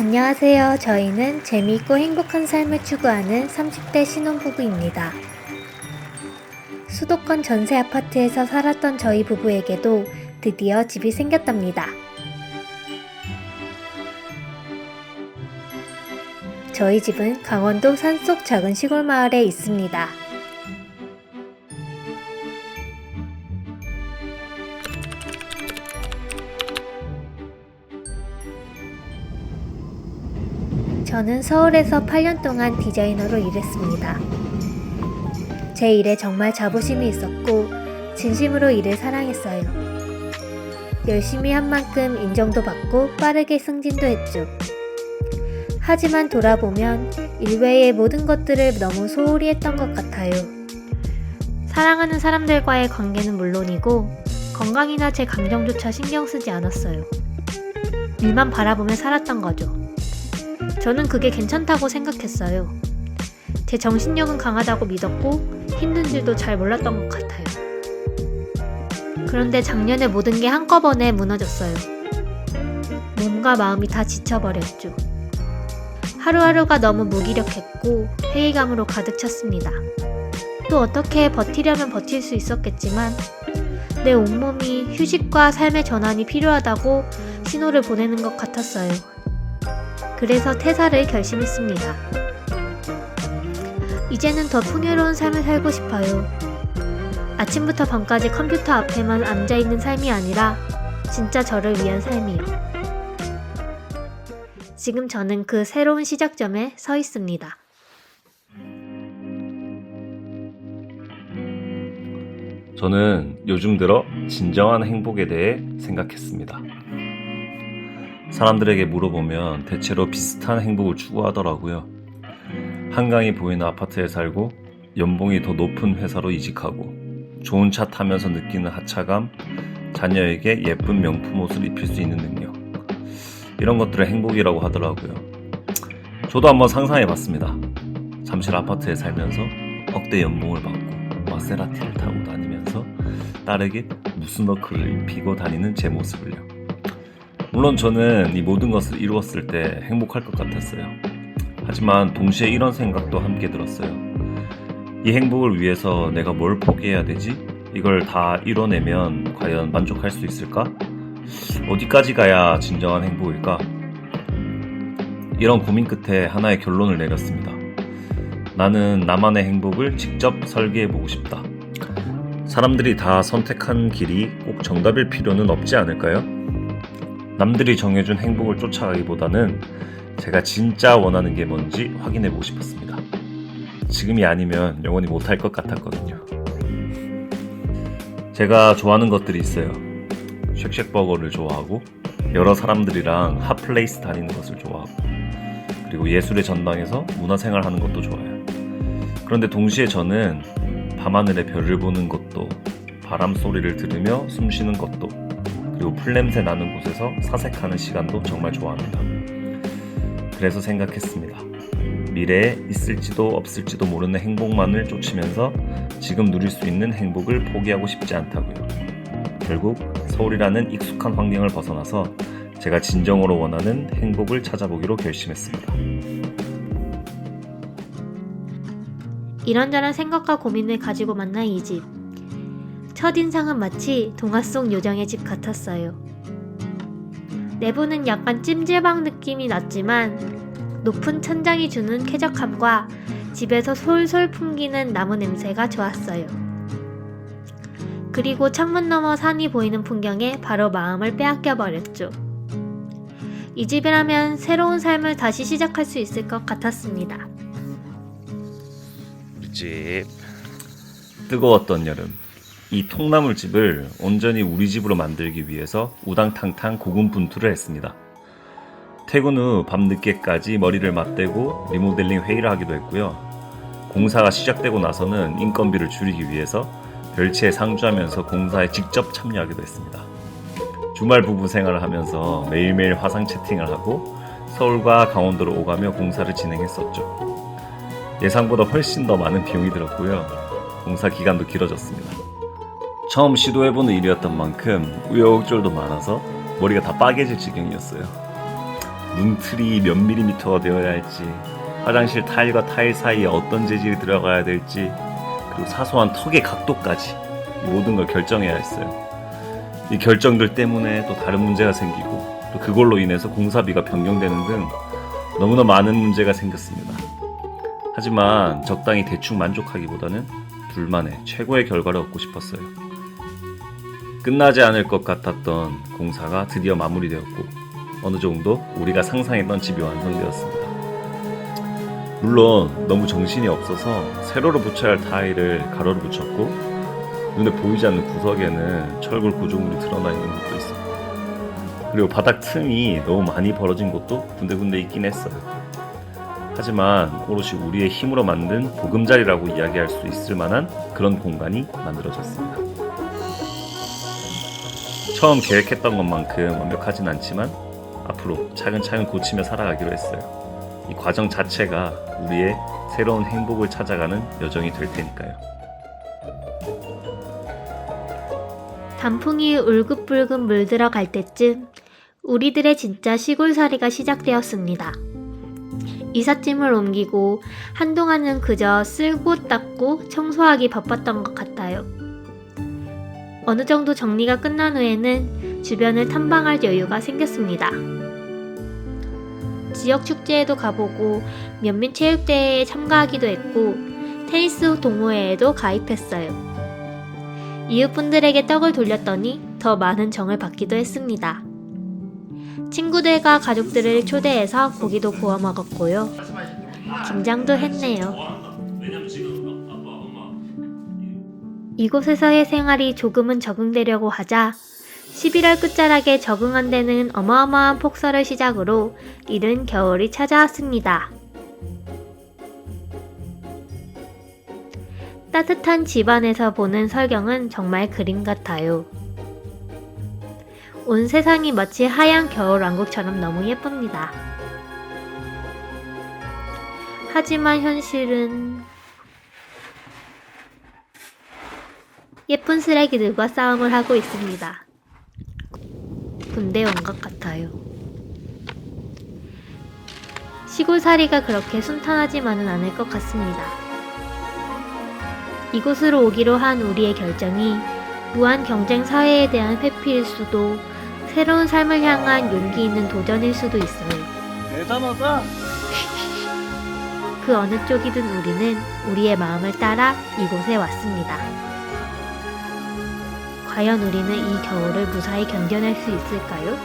안녕하세요. 저희는 재미있고 행복한 삶을 추구하는 30대 신혼부부입니다. 수도권 전세 아파트에서 살았던 저희 부부에게도 드디어 집이 생겼답니다. 저희 집은 강원도 산속 작은 시골 마을에 있습니다. 저는 서울에서 8년 동안 디자이너로 일했습니다. 제 일에 정말 자부심이 있었고, 진심으로 일을 사랑했어요. 열심히 한 만큼 인정도 받고 빠르게 승진도 했죠. 하지만 돌아보면 일외의 모든 것들을 너무 소홀히 했던 것 같아요. 사랑하는 사람들과의 관계는 물론이고, 건강이나 제 감정조차 신경 쓰지 않았어요. 일만 바라보며 살았던 거죠. 저는 그게 괜찮다고 생각했어요. 제 정신력은 강하다고 믿었고 힘든 줄도 잘 몰랐던 것 같아요. 그런데 작년에 모든 게 한꺼번에 무너졌어요. 몸과 마음이 다 지쳐버렸죠. 하루하루가 너무 무기력했고 회의감으로 가득 찼습니다. 또 어떻게 버티려면 버틸 수 있었겠지만 내 온몸이 휴식과 삶의 전환이 필요하다고 신호를 보내는 것 같았어요. 그래서 퇴사를 결심했습니다. 이제는 더 풍요로운 삶을 살고 싶어요. 아침부터 밤까지 컴퓨터 앞에만 앉아있는 삶이 아니라 진짜 저를 위한 삶이요. 지금 저는 그 새로운 시작점에 서 있습니다. 저는 요즘 들어 진정한 행복에 대해 생각했습니다. 사람들에게 물어보면 대체로 비슷한 행복을 추구하더라고요. 한강이 보이는 아파트에 살고 연봉이 더 높은 회사로 이직하고 좋은 차 타면서 느끼는 하차감, 자녀에게 예쁜 명품 옷을 입힐 수 있는 능력. 이런 것들을 행복이라고 하더라고요. 저도 한번 상상해 봤습니다. 잠실 아파트에 살면서 억대 연봉을 받고 마세라티를 타고 다니면서 딸에게 무스너클을 입히고 다니는 제 모습을요. 물론 저는 이 모든 것을 이루었을 때 행복할 것 같았어요. 하지만 동시에 이런 생각도 함께 들었어요. 이 행복을 위해서 내가 뭘 포기해야 되지? 이걸 다 이뤄내면 과연 만족할 수 있을까? 어디까지 가야 진정한 행복일까? 이런 고민 끝에 하나의 결론을 내렸습니다. 나는 나만의 행복을 직접 설계해 보고 싶다. 사람들이 다 선택한 길이 꼭 정답일 필요는 없지 않을까요? 남들이 정해준 행복을 쫓아가기보다는 제가 진짜 원하는 게 뭔지 확인해 보고 싶었습니다. 지금이 아니면 영원히 못할 것 같았거든요. 제가 좋아하는 것들이 있어요. 쉑쉑버거를 좋아하고 여러 사람들이랑 핫플레이스 다니는 것을 좋아하고 그리고 예술의 전당에서 문화생활 하는 것도 좋아요. 그런데 동시에 저는 밤하늘의 별을 보는 것도 바람 소리를 들으며 숨 쉬는 것도 그리고 풀냄새 나는 곳에서 사색하는 시간도 정말 좋아합니다. 그래서 생각했습니다. 미래에 있을지도 없을지도 모르는 행복만을 쫓으면서 지금 누릴 수 있는 행복을 포기하고 싶지 않다고요. 결국 서울이라는 익숙한 환경을 벗어나서 제가 진정으로 원하는 행복을 찾아보기로 결심했습니다. 이런저런 생각과 고민을 가지고 만난 이 집. 첫인상은 마치 동화 속 요정의 집 같았어요. 내부는 약간 찜질방 느낌이 났지만 높은 천장이 주는 쾌적함과 집에서 솔솔 풍기는 나무 냄새가 좋았어요. 그리고 창문 너머 산이 보이는 풍경에 바로 마음을 빼앗겨 버렸죠. 이 집이라면 새로운 삶을 다시 시작할 수 있을 것 같았습니다. 우리 집 뜨거웠던 여름 이 통나물 집을 온전히 우리 집으로 만들기 위해서 우당탕탕 고군분투를 했습니다. 퇴근 후 밤늦게까지 머리를 맞대고 리모델링 회의를 하기도 했고요. 공사가 시작되고 나서는 인건비를 줄이기 위해서 별채에 상주하면서 공사에 직접 참여하기도 했습니다. 주말 부부 생활을 하면서 매일매일 화상 채팅을 하고 서울과 강원도로 오가며 공사를 진행했었죠. 예상보다 훨씬 더 많은 비용이 들었고요. 공사 기간도 길어졌습니다. 처음 시도해보는 일이었던 만큼 우여곡절도 많아서 머리가 다 빠개질 지경이었어요. 문틀이 몇 밀리미터가 되어야 할지, 화장실 타일과 타일 사이에 어떤 재질이 들어가야 될지, 그리고 사소한 턱의 각도까지 이 모든 걸 결정해야 했어요. 이 결정들 때문에 또 다른 문제가 생기고, 또 그걸로 인해서 공사비가 변경되는 등 너무나 많은 문제가 생겼습니다. 하지만 적당히 대충 만족하기보다는 둘만의 최고의 결과를 얻고 싶었어요. 끝나지 않을 것 같았던 공사가 드디어 마무리되었고 어느 정도 우리가 상상했던 집이 완성되었습니다. 물론 너무 정신이 없어서 세로로 붙여야 할 타일을 가로로 붙였고 눈에 보이지 않는 구석에는 철골 구조물이 드러나 있는 것도 있습니다. 그리고 바닥 틈이 너무 많이 벌어진 곳도 군데군데 있긴 했어요. 하지만 오롯이 우리의 힘으로 만든 보금자리라고 이야기할 수 있을 만한 그런 공간이 만들어졌습니다. 처음 계획했던 것만큼 완벽하진 않지만 앞으로 차근차근 고치며 살아가기로 했어요. 이 과정 자체가 우리의 새로운 행복을 찾아가는 여정이 될 테니까요. 단풍이 울긋불긋 물들어 갈 때쯤 우리들의 진짜 시골살이가 시작되었습니다. 이삿짐을 옮기고 한동안은 그저 쓸고 닦고 청소하기 바빴던 것 같아요. 어느 정도 정리가 끝난 후에는 주변을 탐방할 여유가 생겼습니다. 지역 축제에도 가보고 면민 체육대회에 참가하기도 했고 테니스 동호회에도 가입했어요. 이웃분들에게 떡을 돌렸더니 더 많은 정을 받기도 했습니다. 친구들과 가족들을 초대해서 고기도 구워 먹었고요. 김장도 했네요. 이곳에서의 생활이 조금은 적응되려고 하자 11월 끝자락에 적응 안 되는 어마어마한 폭설을 시작으로 이른 겨울이 찾아왔습니다. 따뜻한 집안에서 보는 설경은 정말 그림 같아요. 온 세상이 마치 하얀 겨울 왕국처럼 너무 예쁩니다. 하지만 현실은 예쁜 쓰레기들과 싸움을 하고 있습니다. 군대 온 것 같아요. 시골살이가 그렇게 순탄하지만은 않을 것 같습니다. 이곳으로 오기로 한 우리의 결정이 무한 경쟁 사회에 대한 회피일 수도 새로운 삶을 향한 용기 있는 도전일 수도 있어요. 대단하다. 그 어느 쪽이든 우리는 우리의 마음을 따라 이곳에 왔습니다. 과연 우리는 이 겨울을 무사히 견뎌낼 수 있을까요?